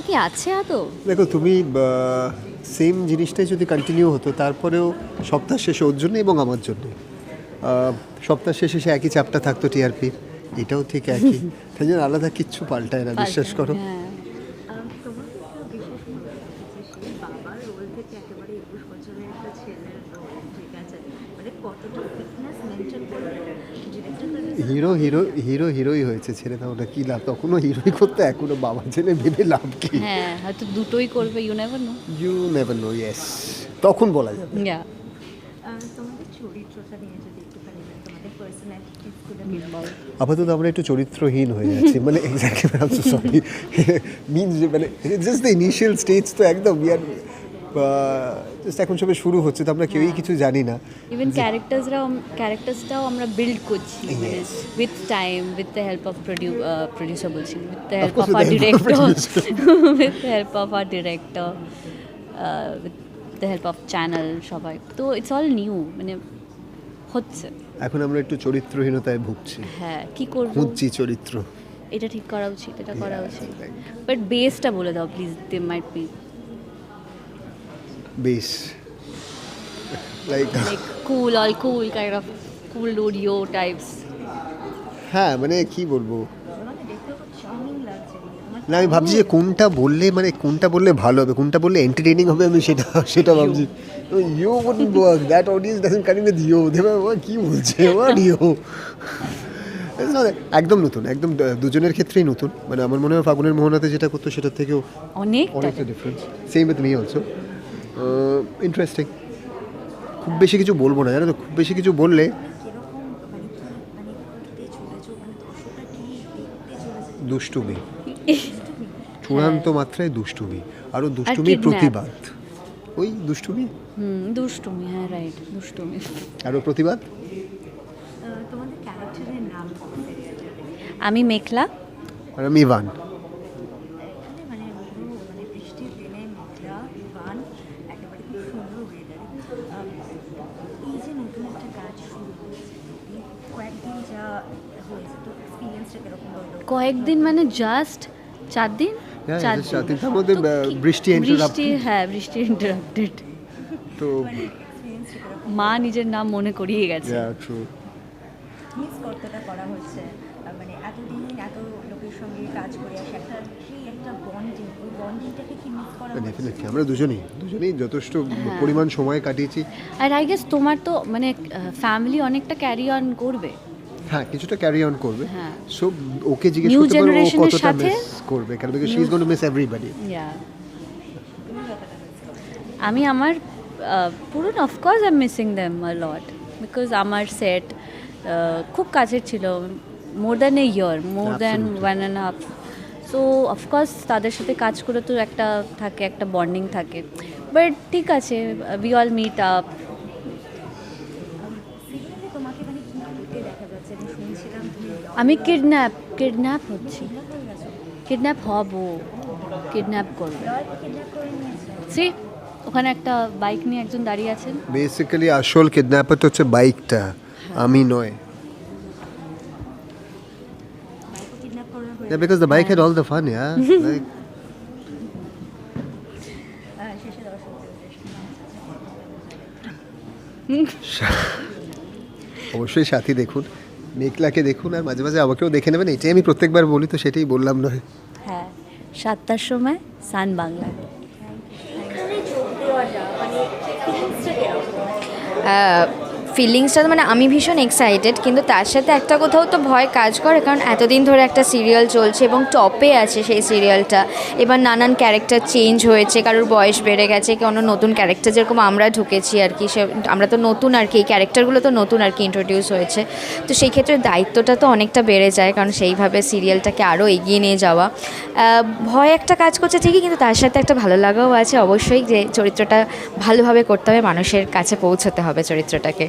ব্যাপারটা কি আছে আদৌ? দেখো তুমি সেম জিনিসটাই যদি কন্টিনিউ হতো তারপরেও সপ্তাহ শেষে ওর জন্য এবং আমার জন্য। সপ্তাহ শেষে সে একই চাপটা থাকতো টিআরপির এটাও ঠিক একই। তাই জন্য আলাদা কিচ্ছু পাল্টায় না বিশ্বাস করো হ্যাঁ তোমার একটা বিশেষ মনে হচ্ছে সেই বাবার রোল থেকে একেবারে একুশ বছরের একটা ছেলের রোল ঠিক আছে মানে কতটা ফিটনেস মেনটেন করে হিরো হিরো হিরো হিরোই হয়েছে ছেড়ে দাও না কি লাভ? তখনও হিরোই করতে এখনও বাবা ছেলে ভেবে লাভ কি? হ্যাঁ হয়তো দুটোই করবে you never know you never know yes তখন বলা যাবে। তোমাদের চরিত্রটা নিয়ে যদি একটুখানি মানে তোমাদের পার্সোনালিটিসগুলো নিয়ে আপাতত আমরা একটু চরিত্রহীন হয়ে যাচ্ছি মানে exactly I so sorry means মানে জাস্ট দ্য ইনিশিয়াল স্টেজ তো একদম ইয়ার জাস্ট এখন সবে শুরু হচ্ছে তো আমরা কেউই কিছু জানি না। ইভেন ক্যারেক্টার্সরাও ক্যারেক্টার্সটাও আমরা বিল্ড করছি. With time with the help of producer বলছি with the help of our director with the help of our director with the help of channel সবাই। তো ইটস অল নিউ মানে হচ্ছে। এখন আমরা একটু চরিত্রহীনতায় ভুগছি। হ্যাঁ কি করব? খুঁজছি চরিত্র। এটা ঠিক করা উচিত এটা করা উচিত। বাট বেসটা বলে দাও please they might be base like like cool all cool kind of cool ডুডিও types হ্যাঁ মানে কি বলব? মানে না আমি ভাবছি যে কোনটা বললে মানে কোনটা বললে ভালো হবে কোনটা বললে এন্টারটেইনিং হবে আমি সেটা সেটা ভাবছি। You wouldn't work. That audience doesn't connect with you দেবে ও কি বলছে? হোয়াট ইউ একদম নতুন একদম দুজনের ক্ষেত্রেই নতুন। মানে আমার মনে হয় ফাগুনের মোহনাতে যেটা করতো সেটার থেকেও অনেকটা অনেকটা difference same with me also interesting খুব বেশি কিছু বলব না জানো তো? খুব বেশি কিছু বললে দুষ্টুমি। চূড়ান্ত মাত্রায় দুষ্টুমি। আরও দুষ্টুমির প্রতিবাদ। ওই দুষ্টুমি? হুম দুষ্টুমি হ্যাঁ রাইট দুষ্টুমি। আরও প্রতিবাদ? তোমাদের ক্যারেক্টারের নাম আমি মেঘলা আর আমি ইভান। এখানে পুরো বৃষ্টির দিনে মেঘলা খুব সুন্দর ওয়েদারে যে নতুন একটা কাজ শুরু কয়েকদিন যা হয়েছে তো এক্সপিরিয়েন্সটা কীরকম হলো কয়েকদিন মানে জাস্ট চার দিন হ্যাঁ। তার মধ্যে, বৃষ্টি বৃষ্টি হ্যাঁ বৃষ্টি ইন্টারাপ্টেড তো মা নিজের নাম মনে করিয়ে গেছে। ট্রু মিস কতটা করা হচ্ছে মানে এতদিন এত লোকের সঙ্গে কাজ করে আসে একটা সেই একটা বন্ডিং ওই বন্ডিংটাকে কি মিস করা ডেফিনেটলি আমরা দুজনেই দুজনেই যথেষ্ট পরিমাণ সময় কাটিয়েছি। আর আই গেস তোমার তো মানে ফ্যামিলি অনেকটা ক্যারি অন করবে। হ্যাঁ কিছুটা ক্যারি অন করবে। হ্যাঁ। সো ওকে জিজ্ঞেস করতে পারো ও কতটা মিস করবে কারণ because she is to miss everybody. আমি আমার পুরো of course I missing them a lot because আমার সেট খুব কাছের ছিল more than a year more than one and half so of course তাদের সাথে কাজ করে তো একটা থাকে একটা বন্ডিং থাকে। বাট ঠিক আছে উই অল মিট আপ সিরিয়ালে তোমাকে মানে কি করতে দেখা যাচ্ছে আমি শুনছিলাম তুমি আমি কিডন্যাপ কিডন্যাপ হচ্ছি। হয়ে কিডন্যাপ হব কিডন্যাপ করবে। সি ওখানে একটা বাইক নিয়ে একজন দাঁড়িয়ে আছেন। বেসিক্যালি আসল কিডন্যাপার তো হচ্ছে বাইকটা আমি নয়। হয়ে Yeah, because the bike had all the fun, yeah. like, অবশ্যই সাথী দেখুন। মেঘলাকে দেখুন আর মাঝে মাঝে আমাকেও দেখে নেবেন এটাই আমি প্রত্যেকবার বলি তো সেটাই বললাম নয়। হ্যাঁ সাতটার সময় সান বাংলায় ফিলিংসটা মানে আমি ভীষণ এক্সাইটেড কিন্তু তার সাথে একটা কোথাও তো ভয় কাজ করে, কারণ এতদিন ধরে একটা সিরিয়াল চলছে এবং টপে আছে সেই সিরিয়ালটা এবার নানান ক্যারেক্টার চেঞ্জ হয়েছে, কারোর বয়স বেড়ে গেছে, কোনো নতুন ক্যারেক্টার যেরকম আমরা ঢুকেছি আর কি, সে আমরা তো নতুন আর কি, এই ক্যারেক্টারগুলো তো নতুন আর কি ইন্ট্রোডিউস হয়েছে। তো সেই ক্ষেত্রে দায়িত্বটা তো অনেকটা বেড়ে যায়, কারণ সেইভাবে সিরিয়ালটাকে আরও এগিয়ে নিয়ে যাওয়া। ভয় একটা কাজ করছে ঠিকই, কিন্তু তার সাথে একটা ভালো লাগাও আছে অবশ্যই যে চরিত্রটা ভালোভাবে করতে হবে, মানুষের কাছে পৌঁছতে হবে চরিত্রটাকে।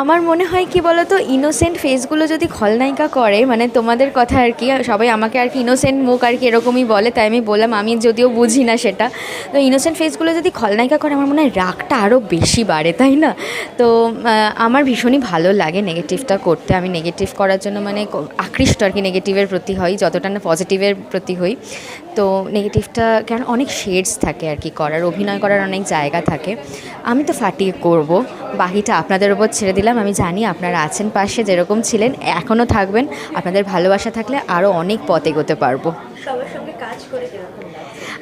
আমার মনে হয় কি বলতো ইনোসেন্ট ফেসগুলো যদি খলনায়িকা করে মানে তোমাদের কথা আর কি, সবাই আমাকে আর কি ইনোসেন্ট মুখ আর কি এরকমই বলে, তাই আমি বললাম, আমি যদিও বুঝি না সেটা। তো ইনোসেন্ট ফেসগুলো যদি খলনায়িকা করে, আমার মনে হয় রাগটা আরও বেশি বাড়ে, তাই না? তো আমার ভীষণই ভালো লাগে নেগেটিভটা করতে। আমি নেগেটিভ করার জন্য মানে আকৃষ্ট আর কি নেগেটিভের প্রতি হই, যতটা না পজিটিভের প্রতি হই। তো নেগেটিভটা কারণ অনেক শেডস থাকে আর কি করার, অভিনয় করার অনেক জায়গা থাকে। আমি তো ফাটিয়ে করব, বাকিটা আপনাদের ওপর ছেড়ে দিলাম, আমি জানি আপনারা আছেন পাশে, যেরকম ছিলেন, এখনও থাকবেন। আপনাদের ভালোবাসা থাকলে আরও অনেক পথ এগোতে পারব। সবার সঙ্গে কাজ করে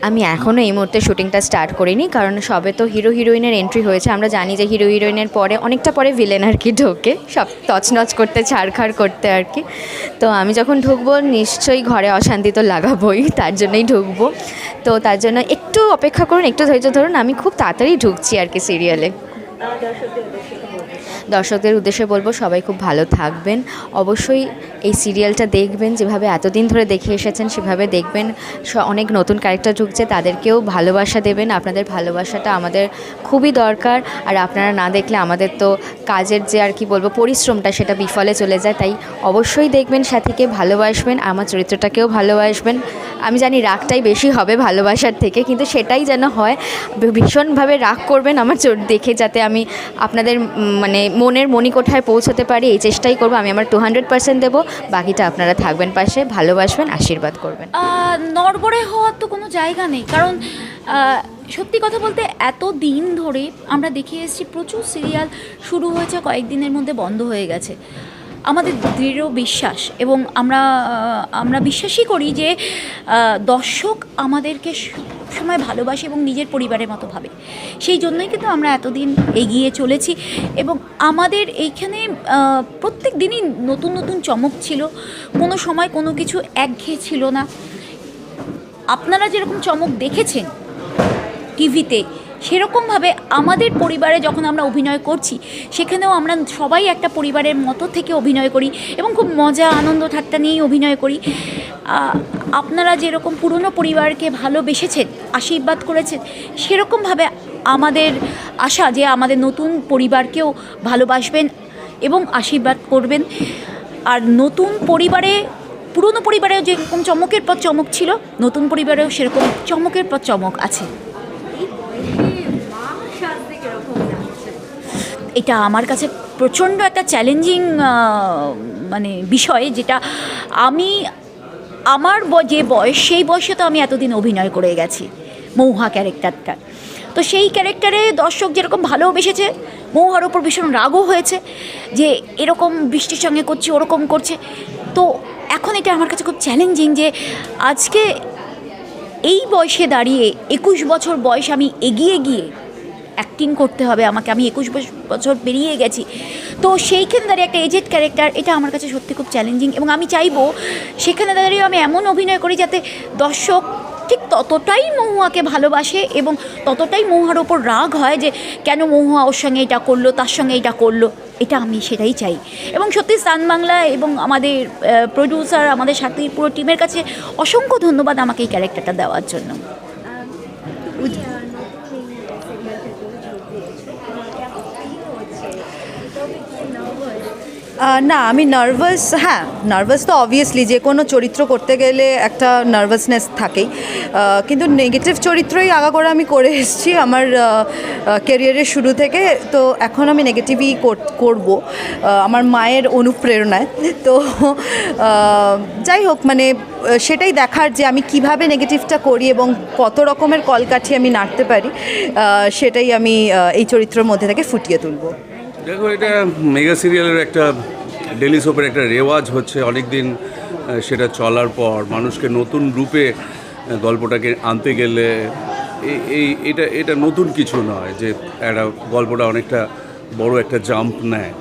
আমি এখনও এই মুহূর্তে শুটিংটা স্টার্ট করিনি, কারণ সবে তো হিরো হিরোইনের এন্ট্রি হয়েছে। আমরা জানি যে হিরো হিরোইনের পরে, অনেকটা পরে ভিলেন আর কি ঢোকে, সব তছনছ করতে, ছাড়খাড় করতে আর কি। তো আমি যখন ঢুকবো, নিশ্চয়ই ঘরে অশান্তি তো লাগাবোই, তার জন্যই ঢুকবো। তো তার জন্য একটু অপেক্ষা করুন, একটু ধৈর্য ধরুন, আমি খুব তাড়াতাড়ি ঢুকছি আর কি সিরিয়ালে দর্শকদের উদ্দেশ্যে বলব, সবাই খুব ভালো থাকবেন। অবশ্যই এই সিরিয়ালটা দেখবেন, যেভাবে এতদিন ধরে দেখে এসেছেন, সেভাবে দেখবেন। অনেক নতুন ক্যারেক্টার ঢুকছে, তাদেরকেও ভালোবাসা দেবেন। আপনাদের ভালোবাসাটা আমাদের খুবই দরকার। আর আপনারা না দেখলে আমাদের তো কাজের যে আর কি বলব, পরিশ্রমটা সেটা বিফলে চলে যায়। তাই অবশ্যই দেখবেন, সাথীকে ভালোবাসবেন, আমার চরিত্রটাকেও ভালোবাসবেন। আমি জানি রাগটাই বেশি হবে ভালোবাসার থেকে, কিন্তু সেটাই যেন হয় ভীষণভাবে রাগ করবেন আমার চোর দেখে যাতে আমি আপনাদের মানে মনের মণিকোঠায় পৌঁছতে পারি, এই চেষ্টাই করব, আমি আমার টু হান্ড্রেড পার্সেন্ট দেবো, বাকিটা আপনারা থাকবেন পাশে, ভালোবাসবেন, আশীর্বাদ করবেন। নড়বড়ে হওয়ার তো কোনো জায়গা নেই, কারণ সত্যি কথা বলতে এত দিন ধরে আমরা দেখে এসেছি প্রচুর সিরিয়াল শুরু হয়েছে, কয়েকদিনের মধ্যে বন্ধ হয়ে গেছে। আমাদের দৃঢ় বিশ্বাস এবং আমরা আমরা বিশ্বাসই করি যে দর্শক আমাদেরকে সময় ভালোবাসে এবং নিজের পরিবারের মতো ভাবে। সেই জন্যই কিন্তু আমরা এতদিন এগিয়ে চলেছি এবং আমাদের এইখানে প্রত্যেক দিনই নতুন নতুন চমক ছিল। কোনো সময় কোনো কিছু একঘেয়ে ছিল না। আপনারা যেরকম চমক দেখেছেন টিভিতে সেরকমভাবে আমাদের পরিবারে যখন আমরা অভিনয় করছি, সেখানেও আমরা সবাই একটা পরিবারের মতো থেকে অভিনয় করি এবং খুব মজা, আনন্দ, ঠাট্টা নিয়েই অভিনয় করি। আপনারা যেরকম পুরনো পরিবারকে ভালোবেসেছেন, আশীর্বাদ করেছেন, সেরকমভাবে আমাদের আশা যে আমাদের নতুন পরিবারকেও ভালোবাসবেন এবং আশীর্বাদ করবেন। আর নতুন পরিবারে, পুরনো পরিবারেও যেরকম চমকের পর চমক ছিল, নতুন পরিবারেও সেরকম চমকের পর চমক আছে এই বয়সে মা সাজতে কীরকম লাগছে এটা আমার কাছে প্রচণ্ড একটা চ্যালেঞ্জিং মানে বিষয় যেটা আমি, আমার যে বয়স, সেই বয়সে তো আমি এতদিন অভিনয় করে গেছি, মৌহা ক্যারেক্টারটা। তো সেই ক্যারেক্টারে দর্শক যেরকম ভালোবেসেছে, মৌহার ওপর ভীষণ রাগও হয়েছে, যে এরকম বৃষ্টির সঙ্গে করছে, ওরকম করছে। তো এখন এটা আমার কাছে খুব চ্যালেঞ্জিং যে আজকে এই বয়সে দাঁড়িয়ে একুশ বছর বয়স আমি এগিয়ে গিয়ে অ্যাক্টিং করতে হবে, আমাকে আমি একুশ বছ- বছর পেরিয়ে গেছি। তো সেইখানে দাঁড়িয়ে একটা এজেড ক্যারেক্টার এটা আমার কাছে সত্যি খুব চ্যালেঞ্জিং এবং আমি চাইব সেখানে দাঁড়িয়ে আমি এমন অভিনয় করি যাতে দর্শক ঠিক ততটাই মহুয়াকে ভালোবাসে এবং ততটাই মহুয়ার ওপর রাগ হয় যে কেন মহুয়া ওর সঙ্গে এটা করল, তার সঙ্গে এটা করল, এটা আমি সেটাই চাই। এবং সত্যি সান বাংলা এবং আমাদের প্রডিউসার আমাদের সাথে পুরো টিমের কাছে অসংখ্য ধন্যবাদ আমাকে এই ক্যারেক্টারটা দেওয়ার জন্য তুমি আহ, নতুন এই সিরিয়ালটাতে যোগ দিয়েছ তোমার কেমন ফিল হচ্ছে তবে কি নার্ভাস আহ, না, আমি নার্ভাস হ্যাঁ নার্ভাস তো অবভিয়াসলি যে কোনো চরিত্র করতে গেলে একটা নার্ভাসনেস থাকেই। কিন্তু নেগেটিভ চরিত্রই আগাগোড়া আমি করে এসেছি আমার ক্যারিয়ারের শুরু থেকে। তো এখন আমি নেগেটিভই করব আমার মায়ের অনুপ্রেরণায়। তো যাই হোক মানে সেটাই দেখার যে আমি কীভাবে নেগেটিভটা করি এবং কত রকমের কলকাঠি আমি নাড়তে পারি সেটাই আমি এই চরিত্রের মধ্যে থেকে ফুটিয়ে তুলবো। দেখো এটা মেগা সিরিয়ালের একটা ডেলি সোপের একটা রেওয়াজ হচ্ছে। অনেক দিন সেটা চলার পর মানুষকে নতুন রূপে গল্পটাকে আনতে গেলে এই এটা এটা নতুন কিছু নয় যে একটা গল্পটা অনেকটা বড় একটা জাম্প নেয়।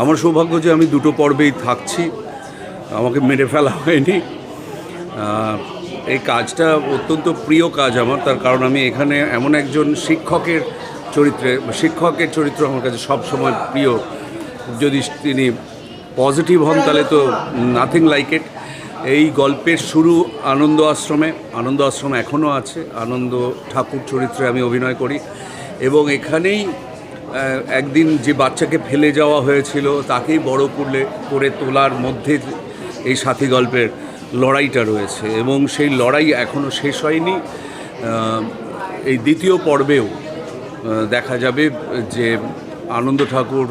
আমার সৌভাগ্য যে আমি দুটো পর্বেই থাকছি, আমাকে মেরে ফেলা হয়নি। এই কাজটা অত্যন্ত প্রিয় কাজ আমার, তার কারণ আমি এখানে এমন একজন শিক্ষকের চরিত্রে শিক্ষকের চরিত্র আমার কাছে সব সময় প্রিয়। যদি তিনি পজিটিভ হন, তাহলে তো নাথিং লাইক ইট এই গল্পের শুরু আনন্দ আশ্রমে, আনন্দ আশ্রম এখনও আছে। আনন্দ ঠাকুর চরিত্রে আমি অভিনয় করি। এবং এখানেই একদিন যে বাচ্চাকে ফেলে যাওয়া হয়েছিল, তাকেই বড় করলে, করে তোলার মধ্যে এই সাথী গল্পের লড়াইটা রয়েছে। এবং সেই লড়াই এখনও শেষ হয়নি। এই দ্বিতীয় পর্বেও দেখা যাবে যে আনন্দ ঠাকুর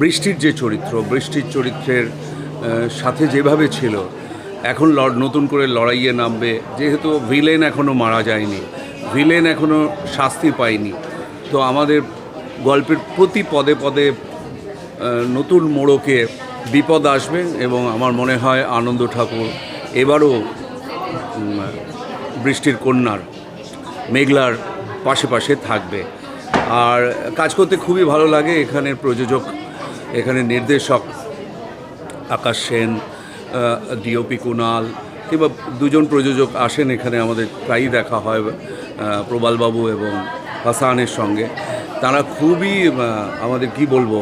বৃষ্টির যে চরিত্র, বৃষ্টির চরিত্রের সাথে যেভাবে ছিল, এখন নতুন করে লড়াইয়ে নামবে, যেহেতু ভিলেন এখনও মারা যায়নি ভিলেন এখনও শাস্তি পায়নি, তো আমাদের গল্পের প্রতি পদে পদে নতুন মোড়কে বিপদ আসবে এবং আমার মনে হয় আনন্দ ঠাকুর এবারও বৃষ্টির কন্যার, মেঘলার পাশে পাশে থাকবে। আর কাজ করতে খুবই ভালো লাগে এখানের প্রযোজক এখানে নির্দেশক আকাশ সেন ডিওপি কুনাল, কিংবা দুজন প্রযোজক আসেন এখানে আমাদের, প্রায়ই দেখা হয় প্রবালবাবু এবং হাসানের সঙ্গে। তারা খুবই আমাদের কি বলব,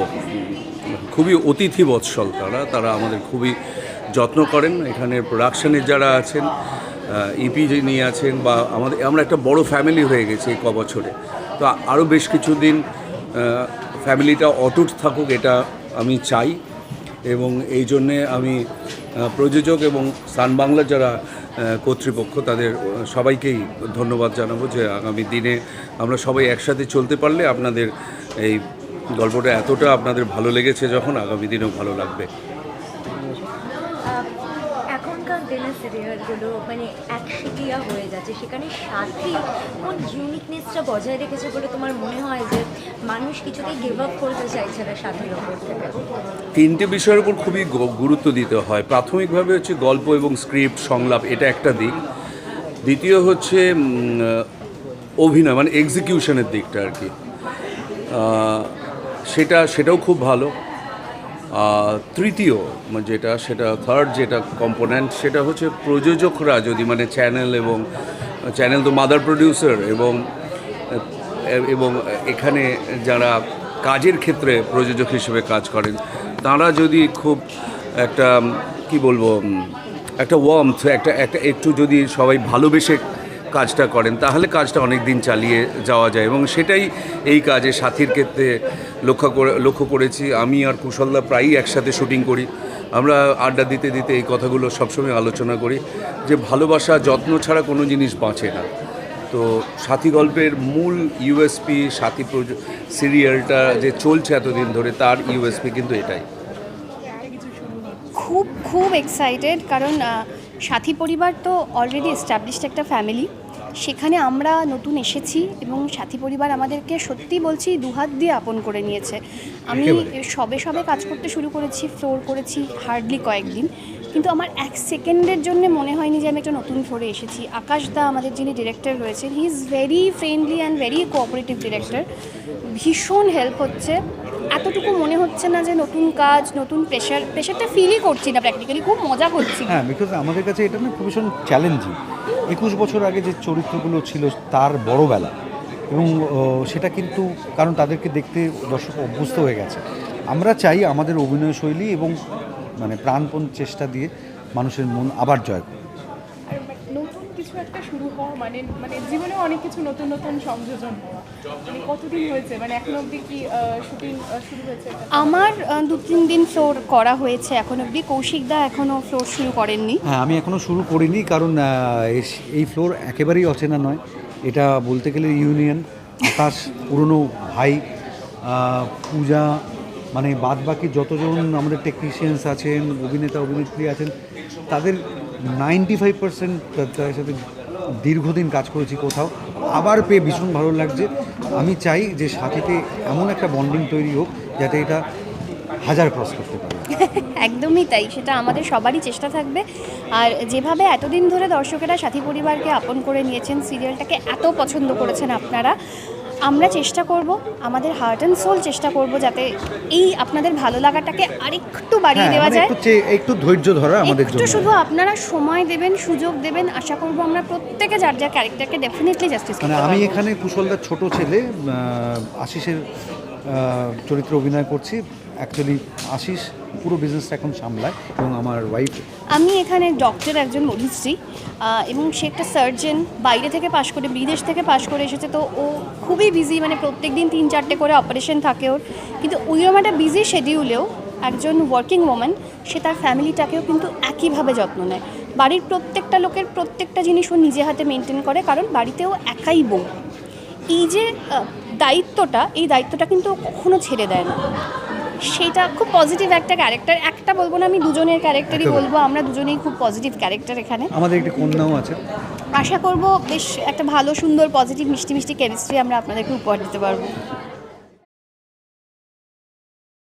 খুবই অতিথি বৎসল তারা। তারা আমাদের খুবই যত্ন করেন। এখানে প্রোডাকশনের যারা আছেন ইপি যিনি আছেন বা আমাদের আমরা একটা বড় ফ্যামিলি হয়ে গেছি এই ক বছরে তো আরও বেশ কিছুদিন ফ্যামিলিটা অটুট থাকুক এটা আমি চাই। এবং এই জন্যে আমি প্রযোজক এবং সান বাংলার যারা কর্তৃপক্ষ, তাদের সবাইকেই ধন্যবাদ জানাব যে আগামী দিনে আমরা সবাই একসাথে চলতে পারলে আপনাদের এই গল্পটা এতটা আপনাদের ভালো লেগেছে যখন আগামী দিনেও ভালো লাগবে। সিরিয়ালগুলো মানে একশিটিয়া হয়ে যাচ্ছে। সেখানে সাথী কোন ইউনিকনেসটা বজায় রেখেছে বলে তোমার মনে হয় যে মানুষ কিছুতেই গিভ আপ করতে চাইছে না সাথীর ওপর তিনটে বিষয়ের উপর খুবই গুরুত্ব দিতে হয়। প্রাথমিকভাবে হচ্ছে গল্প এবং স্ক্রিপ্ট সংলাপ, এটা একটা দিক। দ্বিতীয় হচ্ছে অভিনয় মানে এক্সিকিউশনের দিকটা আর কি। সেটা, সেটাও খুব ভালো। তৃতীয় মানে যেটা, সেটা থার্ড যেটা কম্পোনেন্ট সেটা হচ্ছে প্রযোজকরা যদি মানে চ্যানেল এবং চ্যানেল তো মাদার প্রডিউসার এবং এবং এখানে যারা কাজের ক্ষেত্রে প্রযোজক হিসেবে কাজ করেন, তারা যদি খুব একটা, কি বলব, একটা ওয়ার্মথ একটা একটা, একটু যদি সবাই ভালোবেসে কাজটা করেন, তাহলে কাজটা অনেক দিন চালিয়ে যাওয়া যায়। এবং সেটাই এই কাজে সাথীর ক্ষেত্রে লক্ষ্য করে, লক্ষ্য করেছি। আমি আর কুশলদা প্রায়ই একসাথে শুটিং করি। আমরা আড্ডা দিতে দিতে এই কথাগুলো সবসময় আলোচনা করি যে ভালোবাসা, যত্ন ছাড়া কোনো জিনিস বাঁচে না। তো সাথী গল্পের মূল ইউএসপি সাথী সিরিয়ালটা যে চলছে এতদিন ধরে, তার ইউএসপি কিন্তু এটাই। খুব খুব এক্সাইটেড কারণ সাথী পরিবার তো অলরেডি এস্টাবলিশড একটা ফ্যামিলি সেখানে আমরা নতুন এসেছি এবং সাথী পরিবার আমাদেরকে সত্যি বলছি দুহাত দিয়ে আপন করে নিয়েছে। আমি সবে সবে কাজ করতে শুরু করেছি ফ্লোর করেছি হার্ডলি কয়েকদিন। কিন্তু আমার এক সেকেন্ডের জন্য মনে হয়নি যে আমি একটা নতুন ফ্লোরে এসেছি। আকাশ দা আমাদের যিনি ডিরেক্টর রয়েছেন he is very friendly and very cooperative director ভীষণ হেল্প হচ্ছে। এতটুকু মনে হচ্ছে না যে নতুন কাজ, নতুন প্রেশার প্রেশারটা ফিলই করছি না প্র্যাকটিক্যালি খুব মজা করছি। হ্যাঁ বিকজ আমাদের কাছে এটা না ভীষণ চ্যালেঞ্জিং একুশ বছর আগে যে চরিত্রগুলো ছিল তার বড়বেলা, এবং সেটা কিন্তু কারণ তাদেরকে দেখতে দর্শক অভ্যস্ত হয়ে গেছে। আমরা চাই আমাদের অভিনয় শৈলী এবং মানে প্রাণপণ চেষ্টা দিয়ে মানুষের মন আবার জয় করে। নতুন কিছু একটা শুরু হওয়া মানে মানে জীবনে অনেক কিছু নতুন নতুন সংযোজন হওয়া। মানে কতদিন হয়েছে? মানে এখন অবধি কি শুটিং শুরু হয়েছে? আমার দু তিন দিন ফ্লোর করা হয়েছে এখন অবধি। কৌশিকদা এখনও ফ্লোর শুরু করেননি। হ্যাঁ আমি এখনও শুরু করিনি কারণ এই ফ্লোর একেবারেই অচেনা নয়। এটা বলতে গেলে ইউনিয়ন আকাশ পুরনো ভাই পূজা মানে বাদ বাকি যতজন আমাদের টেকনিশিয়ানস আছেন, অভিনেতা, অভিনেত্রী আছেন, তাদের নাইনটি ফাইভ পার্সেন্ট তাদের সাথে দীর্ঘদিন কাজ করেছি কোথাও। আবার পেয়ে ভীষণ ভালো লাগছে। আমি চাই যে সাথীতে এমন একটা বন্ডিং তৈরি হোক যাতে এটা হাজার ক্রস করতে পারে। একদমই তাই, সেটা আমাদের সবারই চেষ্টা থাকবে। আর যেভাবে এতদিন ধরে দর্শকেরা সাথী পরিবারকে আপন করে নিয়েছেন সিরিয়ালটাকে এত পছন্দ করেছেন আপনারা আমরা চেষ্টা করব আমাদের হার্ট অ্যান্ড সোল চেষ্টা করব যাতে এই আপনাদের ভালো লাগাটাকে আরেকটু বাড়িয়ে হ্যাঁ দেওয়া মানে যায়। একটু একটু ধৈর্য ধরা আমাদের জন্য। শুধু আপনারা সময় দেবেন সুযোগ দেবেন আশা করব আমরা প্রত্যেকে যার যার ক্যারেক্টারকে ডেফিনেটলি জাস্টিস মানে আমি এখানে কুশলদার ছোট ছেলে আশিসের চরিত্রে অভিনয় করছি। অ্যাকচুয়ালি আশিস পুরো বিজনেসটা এখন সামলায় এবং আমার ওয়াইফ আমি এখানে ডক্টর একজন মধুশ্রী এবং সে একটা সার্জন বাইরে থেকে পাশ করে, বিদেশ থেকে পাশ করে এসেছে, তো ও খুবই বিজি মানে প্রত্যেক দিন তিন চারটে করে অপারেশন থাকে ওর। কিন্তু ওইরকম একটা বিজি শেডিউলেও একজন ওয়ার্কিং ওম্যান সে তার ফ্যামিলিটাকেও কিন্তু একইভাবে যত্ন নেয়। বাড়ির প্রত্যেকটা লোকের প্রত্যেকটা জিনিস ও নিজে হাতে মেনটেন করে, কারণ বাড়িতেও একাই বউ। এই যে দায়িত্বটা, এই দায়িত্বটা কিন্তু কখনো ছেড়ে দেয় না। সেটা খুব পজিটিভ একটা ক্যারেক্টার একটা বলব না আমি দুজনের ক্যারেক্টারই বলব আমরা দুজনেই খুব পজিটিভ ক্যারেক্টার এখানে। আমাদের একটি কন্যাও আছে। আশা করব বেশ একটা ভালো সুন্দর পজিটিভ মিষ্টি মিষ্টি কেমিস্ট্রি আমরা আপনাদেরকে উপহার দিতে পারব।